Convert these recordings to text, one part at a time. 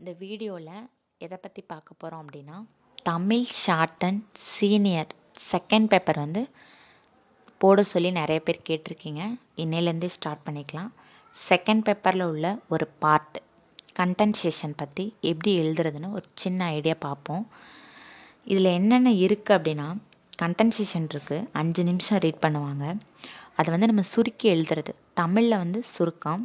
இந்த வீடியோவில் எதை பற்றி பார்க்க போகிறோம் அப்படின்னா Tamil short and senior second paper வந்து போட சொல்லி நிறைய பேர் கேட்டிருக்கீங்க. இன்னையிலேருந்தே ஸ்டார்ட் பண்ணிக்கலாம். செகண்ட் பேப்பரில் உள்ள ஒரு பார்ட் கண்டென்சேஷன் பற்றி எப்படி எழுதுறதுன்னு ஒரு சின்ன ஐடியா பார்ப்போம் இதில் என்னென்ன இருக்குது அப்படின்னா கண்டென்சேஷன் இருக்குது அஞ்சு நிமிஷம் ரீட் பண்ணுவாங்க. அதை வந்து நம்ம சுருக்கி எழுதுறது. தமிழில் வந்து சுருக்கம்.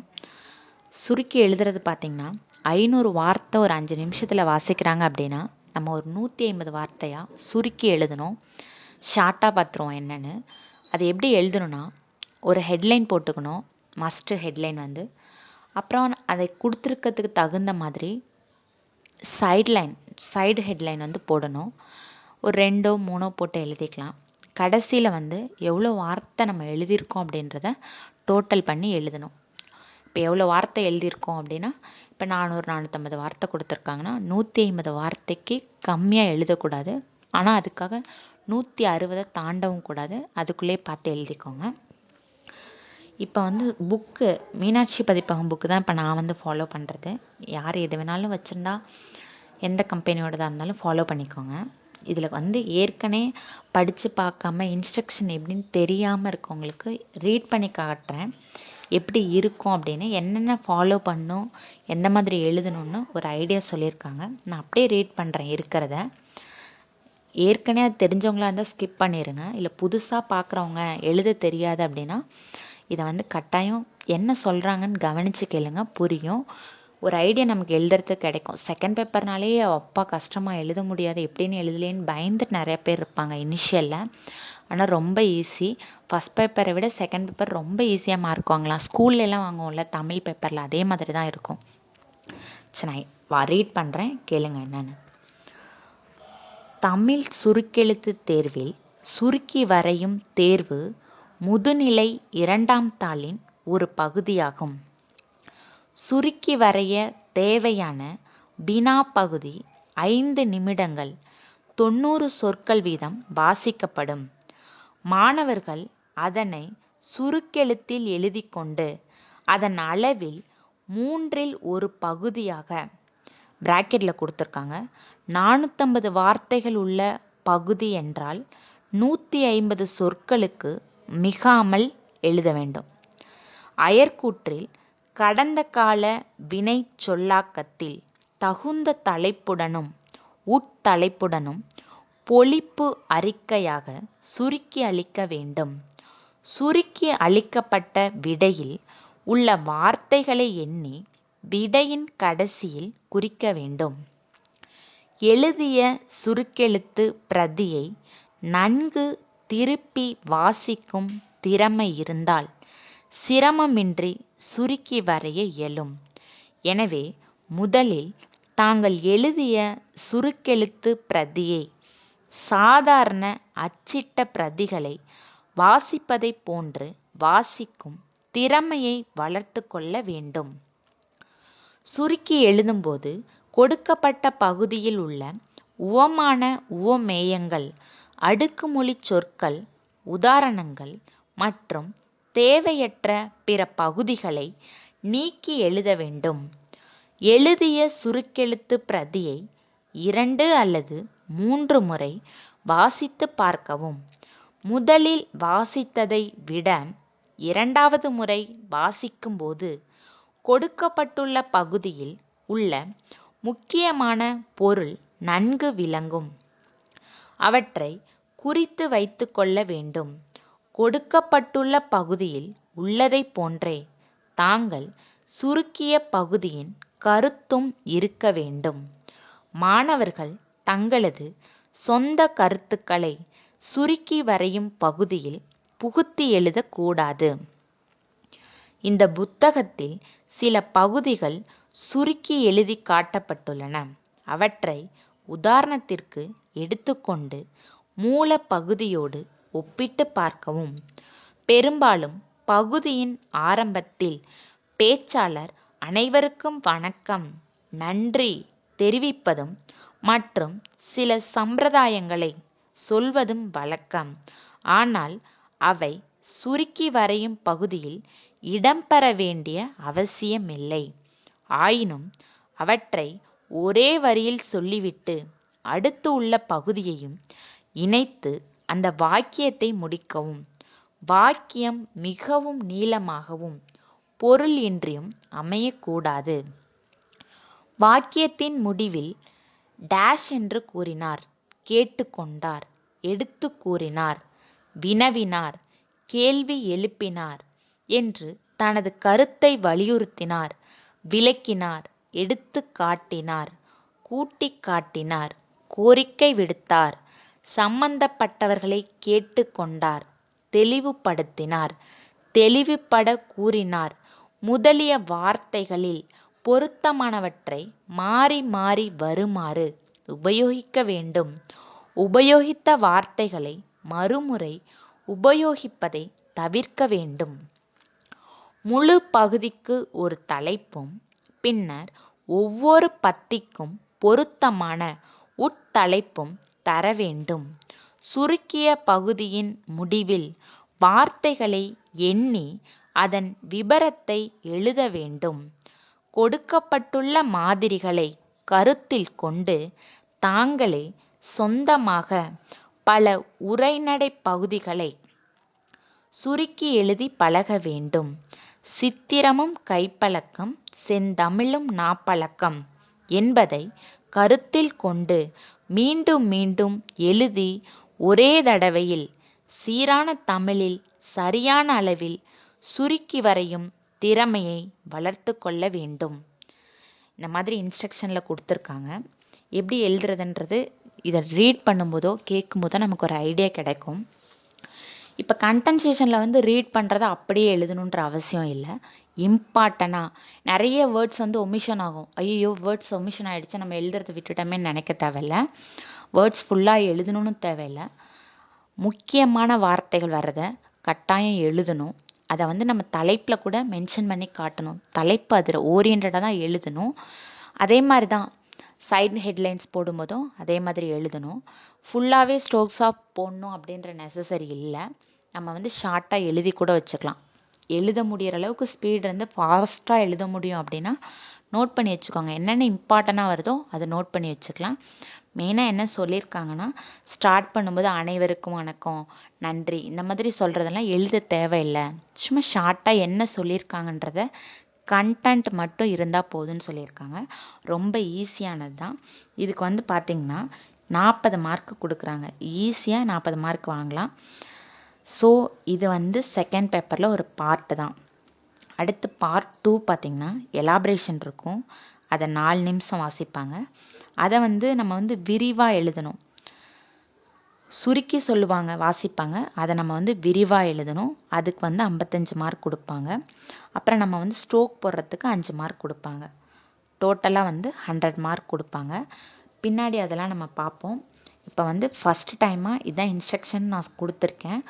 சுருக்கி எழுதுறது பார்த்திங்கன்னா ஐநூறு வார்த்தை ஒரு அஞ்சு நிமிஷத்தில் வாசிக்கிறாங்க அப்படின்னா நம்ம ஒரு நூற்றி ஐம்பது வார்த்தையாக சுருக்கி எழுதணும். ஷார்ட்டாக பார்த்துருவோம் என்னென்னு. அது எப்படி எழுதணும்னா ஒரு ஹெட்லைன் போட்டுக்கணும். மஸ்ட்டு ஹெட்லைன் வந்து. அப்புறம் அதை கொடுத்துருக்கிறதுக்கு தகுந்த மாதிரி சைட்லைன் சைடு ஹெட்லைன் வந்து போடணும். ஒரு ரெண்டோ மூணோ போட்டு எழுதிக்கலாம். கடைசியில் வந்து எவ்வளோ வார்த்தை நம்ம எழுதியிருக்கோம் அப்படின்றத டோட்டல் பண்ணி எழுதணும். இப்போ எவ்வளோ வார்த்தை எழுதியிருக்கோம் அப்படின்னா இப்போ நானூறு நானூற்றம்பது வார்த்தை கொடுத்துருக்காங்கன்னா நூற்றி ஐம்பது வார்த்தைக்கு கம்மியாக எழுதக்கூடாது. ஆனால் அதுக்காக நூற்றி அறுபதை தாண்டவும் கூடாது. அதுக்குள்ளே பார்த்து எழுதிக்கோங்க. இப்போ வந்து புக்கு மீனாட்சி பதிப்பகம் புக்கு தான் இப்போ நான் வந்து ஃபாலோ பண்ணுறது யார் எது வேணாலும் வச்சுருந்தா எந்த கம்பெனியோடதாக இருந்தாலும் ஃபாலோ பண்ணிக்கோங்க. இதில் வந்து ஏற்கனவே படித்து பார்க்காம இன்ஸ்ட்ரக்ஷன் எப்படின்னு தெரியாமல் இருக்கவங்களுக்கு ரீட் பண்ணி காட்டுறேன். எப்படி இருக்கும் அப்படின்னு என்னென்ன ஃபாலோ பண்ணும் எந்த மாதிரி எழுதணும்னு ஒரு ஐடியா சொல்லியிருக்காங்க. நான் அப்படியே ரீட் பண்ணுறேன் இருக்கிறத. ஏற்கனவே அது தெரிஞ்சவங்களாக இருந்தால் ஸ்கிப் பண்ணிடுங்க இல்லை புதுசாக பார்க்குறவங்க எழுத தெரியாது அப்படின்னா இதை வந்து கட்டாயம் என்ன சொல்கிறாங்கன்னு கவனித்து கேளுங்க. புரியும். ஒரு ஐடியா நமக்கு எழுதுறதுக்கு கிடைக்கும். செகண்ட் பேப்பர்னாலே அப்பா கஷ்டமாக எழுத முடியாது. எப்படின்னு எழுதலேன்னு பயந்துட்டு நிறைய பேர் இருப்பாங்க இனிஷியலில் ஆனால் ரொம்ப ஈஸி ஃபஸ்ட் பேப்பரை விட செகண்ட் பேப்பர் ரொம்ப ஈஸியாக மார்க் வாங்கலாம். ஸ்கூல்லலாம் வாங்குவோம்ல தமிழ் பேப்பரில் அதே மாதிரி தான் இருக்கும். சரி நான் வா ரீட் பண்ணுறேன் கேளுங்க என்னென்னு. தமிழ் சுருக்கெழுத்து தேர்வில் சுருக்கி வரையும் தேர்வு முதுநிலை இரண்டாம் தாளின் ஒரு பகுதியாகும். சுருக்கி வரைய தேவையான வினா பகுதி ஐந்து நிமிடங்கள் தொண்ணூறு சொற்கள் வீதம் வாசிக்கப்படும். மாணவர்கள் அதனை சுருக்கெழுத்தில் எழுதி கொண்டு அதன் அளவில் மூன்றில் ஒரு பகுதியாக பிராக்கெட்டில் கொடுத்துருக்காங்க. நானூற்றம்பது வார்த்தைகள் உள்ள பகுதி என்றால் நூற்றி ஐம்பது சொற்களுக்கு மிகாமல் எழுத வேண்டும். அயற்கூற்றில் கடந்த கால வினை சொல்லாக்கத்தில் தகுந்த தலைப்புடனும் உட்தலைப்புடனும் பொழிப்பு அறிக்கையாக சுருக்கி அளிக்க வேண்டும். சுருக்கி அளிக்கப்பட்ட விடையில் உள்ள வார்த்தைகளை எண்ணி விடையின் கடைசியில் குறிக்க வேண்டும். எழுதிய சுருக்கெழுத்து பிரதியை நன்கு திருப்பி வாசிக்கும் திறமை இருந்தால் சிரமமின்றி சுருக்கி வரைய இயலும். எனவே முதலில் தாங்கள் எழுதிய சுருக்கெழுத்து பிரதியை சாதாரண அச்சிட்ட பிரதிகளை வாசிப்பதைப் போன்று வாசிக்கும் திறமையை வளர்த்து கொள்ள வேண்டும். சுருக்கி எழுதும்போது கொடுக்கப்பட்ட பகுதியில் உள்ள உவமான உவமேயங்கள் அடுக்குமொழி சொற்கள் உதாரணங்கள் மற்றும் தேவையற்ற பிற பகுதிகளை நீக்கி எழுத வேண்டும். எழுதிய சுருக்கெழுத்து பிரதியை இரண்டு அல்லது மூன்று முறை வாசித்து பார்க்கவும். முதலில் வாசித்ததை விட இரண்டாவது முறை வாசிக்கும்போது கொடுக்கப்பட்டுள்ள பகுதியில் உள்ள முக்கியமான பொருள் நன்கு விளங்கும். அவற்றை குறித்து வைத்து கொள்ள வேண்டும். கொடுக்கப்பட்டுள்ள பகுதியில் உள்ளதைப் போன்றே தாங்கள் சுருக்கிய பகுதியின் கருத்தும் இருக்க வேண்டும். மாணவர்கள் தங்களது சொந்த கருத்துக்களை சுருக்கி வரையும் பகுதியில் புகுத்தி எழுதக்கூடாது. இந்த புத்தகத்தில் சில பகுதிகள் சுருக்கி எழுதி காட்டப்பட்டுள்ளன. அவற்றை உதாரணத்திற்கு எடுத்துக்கொண்டு மூல பகுதியோடு ஒப்பிட்டு பார்க்கவும். பெரும்பாலும் பகுதியின் ஆரம்பத்தில் பேச்சாளர் அனைவருக்கும் வணக்கம் நன்றி தெரிவிப்பதும் மற்றும் சில சம்பிரதாயங்களை சொல்வதும் வழக்கம். ஆனால் அவை சுருக்கி வரையும் பகுதியில் இடம்பெற வேண்டிய அவசியமில்லை. ஆயினும் அவற்றை ஒரே வரியில் சொல்லிவிட்டு அடுத்து உள்ள பகுதியையும் இணைத்து அந்த வாக்கியத்தை முடிக்கவும். வாக்கியம் மிகவும் நீளமாகவும் பொருள் இன்றியும் அமையக்கூடாது. வாக்கியத்தின் முடிவில் டேஷ் என்று கூறினார். கேட்டுக்கொண்டார் எடுத்து கூறினார். வினவினார். கேள்வி எழுப்பினார் என்று தனது கருத்தை வலியுறுத்தினார். விளக்கினார். எடுத்து காட்டினார். கூட்டி காட்டினார். கோரிக்கை விடுத்தார். சம்பந்தப்பட்டவர்களை கேட்டுக்கொண்டார் தெளிவுபடுத்தினார். தெளிவுபட கூறினார். முதலிய வார்த்தைகளில் பொருத்தமானவற்றை மாறி மாறி வருமாறு உபயோகிக்க வேண்டும். உபயோகித்த வார்த்தைகளை மறுமுறை உபயோகிப்பதை தவிர்க்க வேண்டும். முழு பகுதிக்கு ஒரு தலைப்பும் பின்னர் ஒவ்வொரு பத்திக்கும் பொருத்தமான உட்தலைப்பும் தர வேண்டும். சுருக்கிய பகுதியின் முடிவில் வார்த்தைகளை எண்ணி அதன் விபரத்தை எழுத வேண்டும். கொடுக்கப்பட்டுள்ள மாதிரிகளை கருத்தில் கொண்டு தாங்களே சொந்தமாக பல உரைநடை பகுதிகளை சுருக்கி எழுதி பழக வேண்டும். சித்திரமும் கைப்பழக்கம் செந்தமிழும் நாப்பழக்கம் என்பதை கருத்தில் கொண்டு மீண்டும் மீண்டும் எழுதி ஒரே தடவையில் சீரான தமிழில் சரியான அளவில் சுருக்கி வரையும் திறமையை வளர்த்து கொள்ள வேண்டும். இந்த மாதிரி இன்ஸ்ட்ரக்ஷனில் கொடுத்துருக்காங்க. எப்படி எழுதுறதுன்றது இதை ரீட் பண்ணும்போதோ கேட்கும்போதோ நமக்கு ஒரு ஐடியா கிடைக்கும். இப்போ கண்டென்சேஷனில் வந்து ரீட் பண்ணுறத அப்படியே எழுதணுன்ற அவசியம் இல்லை. இம்பார்ட்டனாக நிறைய வேர்ட்ஸ் வந்து ஒமிஷன் ஆகும். ஐயோ வேர்ட்ஸ் ஒமிஷன் ஆகிடுச்சு நம்ம எழுதுறதை விட்டுட்டோமே நினைக்க தேவையில்ல. வேர்ட்ஸ் ஃபுல்லாக எழுதணும்னு தேவையில்லை. முக்கியமான வார்த்தைகள் வர்றதை கட்டாயம் எழுதணும். அதை வந்து நம்ம தலைப்பில் கூட மென்ஷன் பண்ணி காட்டணும். தலைப்பு அதில் ஓரியன்டாக தான் எழுதணும். அதே மாதிரி தான் சைடு ஹெட்லைன்ஸ் போடும்போதும் அதே மாதிரி எழுதணும். ஃபுல்லாகவே ஸ்ட்ரோக்ஸாக போடணும் அப்படின்ற நெசசரி இல்லை. நம்ம வந்து ஷார்ட்டாக எழுதி கூட வச்சுக்கலாம். எழுத முடிகிற அளவுக்கு ஸ்பீடு இருந்து ஃபாஸ்ட்டாக எழுத முடியும் அப்படின்னா நோட் பண்ணி வச்சுக்கோங்க. என்னென்ன இம்பார்ட்டண்ட்டாக வருதோ அதை நோட் பண்ணி வச்சுக்கலாம். மெயினாக என்ன சொல்லியிருக்காங்கன்னா ஸ்டார்ட் பண்ணும்போது அனைவருக்கும் வணக்கம் நன்றி. இந்த மாதிரி சொல்கிறதெல்லாம் எழுத தேவையில்லை. சும்மா ஷார்ட்டாக என்ன சொல்லியிருக்காங்கன்றத கண்டென்ட் மட்டும் இருந்தால் போதும்னு சொல்லியிருக்காங்க ரொம்ப ஈஸியானது தான். இதுக்கு வந்து பார்த்திங்கன்னா நாற்பது மார்க் கொடுக்குறாங்க. ஈஸியாக நாற்பது மார்க் வாங்கலாம். ஸோ இது வந்து செகண்ட் பேப்பரில் ஒரு பார்ட்டு தான். அடுத்து பார்ட் டூ பார்த்திங்கன்னா எலாப்ரேஷன் இருக்கும். அதை நாலு நிமிஷம் வாசிப்பாங்க. அதை வந்து நம்ம வந்து விரிவாக எழுதணும். சுருக்கி சொல்லுவாங்க வாசிப்பாங்க. அதை நம்ம வந்து விரிவாக எழுதணும். அதுக்கு வந்து ஐம்பத்தஞ்சு மார்க் கொடுப்பாங்க. அப்புறம் நம்ம வந்து ஸ்ட்ரோக் போடுறதுக்கு அஞ்சு மார்க் கொடுப்பாங்க. டோட்டலாக வந்து ஹண்ட்ரட் மார்க் கொடுப்பாங்க. பின்னாடி அதெல்லாம் நம்ம பார்ப்போம். இப்போ வந்து ஃபஸ்ட் டைமாக இதான் இன்ஸ்ட்ரக்ஷன் நான் கொடுத்துருக்கேன்.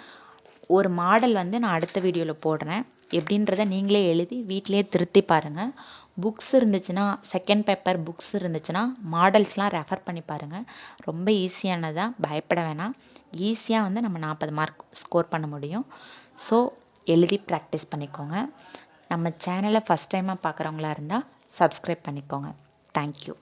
ஒரு மாடல் வந்து நான் அடுத்த வீடியோவில் போடுறேன். எப்படின்றத நீங்களே எழுதி வீட்டிலே திருத்தி பாருங்கள் புக்ஸ் இருந்துச்சுன்னா செகண்ட் பேப்பர் புக்ஸ் இருந்துச்சுன்னா மாடல்ஸ்லாம் ரெஃபர் பண்ணி பாருங்கள் ரொம்ப ஈஸியானதாக பயப்பட வேணாம். ஈஸியாக வந்து நம்ம நாற்பது மார்க் ஸ்கோர் பண்ண முடியும். ஸோ எழுதி ப்ராக்டிஸ் பண்ணிக்கோங்க. நம்ம சேனலை ஃபஸ்ட் டைமாக பார்க்குறவங்களா இருந்தால் சப்ஸ்கிரைப் பண்ணிக்கோங்க. தேங்க்யூ